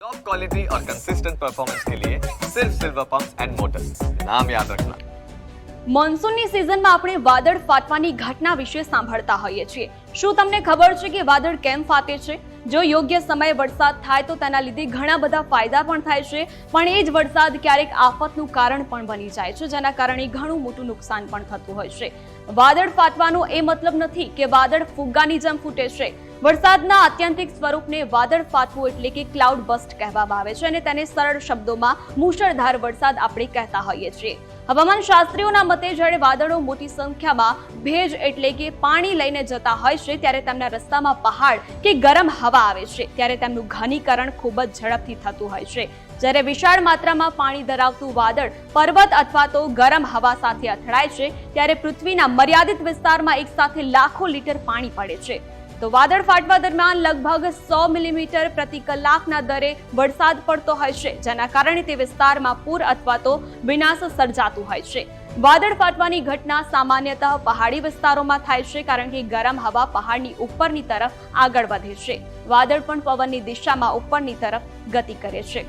Top quality और consistent performance के लिए सिर्फ सिल्वर पंप एंड मोटर्स नाम याद रखना મોન્સૂનની સિઝનમાં આપણે વાદળ ફાટવાની ઘટના વિશે સાંભળતા હોઈએ છીએ શું તમને ખબર છે કે વાદળ કેમ ફાટે છે જો યોગ્ય સમયે વરસાદ થાય તો તેના લીધે ઘણા બધા ફાયદા પણ થાય છે. પણ એ જ વરસાદ ક્યારેક આફતનું કારણ પણ બની જાય છે, જેના કારણે ઘણું મોટું નુકસાન પણ થતું હોય છે. વાદળ ફાટવાનો એ મતલબ નથી કે વાદળ ફુગ્ગાની જેમ ફૂટે છે. વરસાદના આત્યંતિક સ્વરૂપને વાદળ ફાટવું એટલે કે ક્લાઉડ બસ્ટ કહેવામાં આવે છે અને તેને સરળ શબ્દોમાં મુશળધાર વરસાદ આપણે કહેતા હોઈએ છીએ. હવામાન શાસ્ત્રીઓના મતે જ્યારે વાદળો મોટી સંખ્યામાં ભેજ એટલે કે પાણી લઈને જતા હોય છે, ત્યારે તેમના રસ્તામાં પહાડ કે ગરમ હવા આવે છે. ત્યારે તેમનું ઘનીકરણ ખૂબ જ ઝડપથી થતું હોય છે. જ્યારે વિશાળ માત્રામાં પાણી ધરાવતું વાદળ પર્વત અથવા તો ગરમ હવા સાથે અથડાય છે, ત્યારે પૃથ્વીના મર્યાદિત વિસ્તારમાં એકસાથે લાખો લીટર પાણી પડે છે. તો વાદળ ફાટવા દરમિયાન લગભગ સો મિલીમીટર પ્રતિ કલાકના દરે વરસાદ પડતો હોય છે, જેના કારણે તે વિસ્તારમાં પૂર અથવા તો વિનાશ સર્જાતું હોય છે. વાદળ ફાટવાની ઘટના સામાન્યતઃ પહાડી વિસ્તારોમાં થાય છે, કારણ કે ગરમ હવા પહાડની ઉપરની તરફ આગળ વધે છે. વાદળ પણ પવનની દિશામાં ઉપરની તરફ ગતિ કરે છે.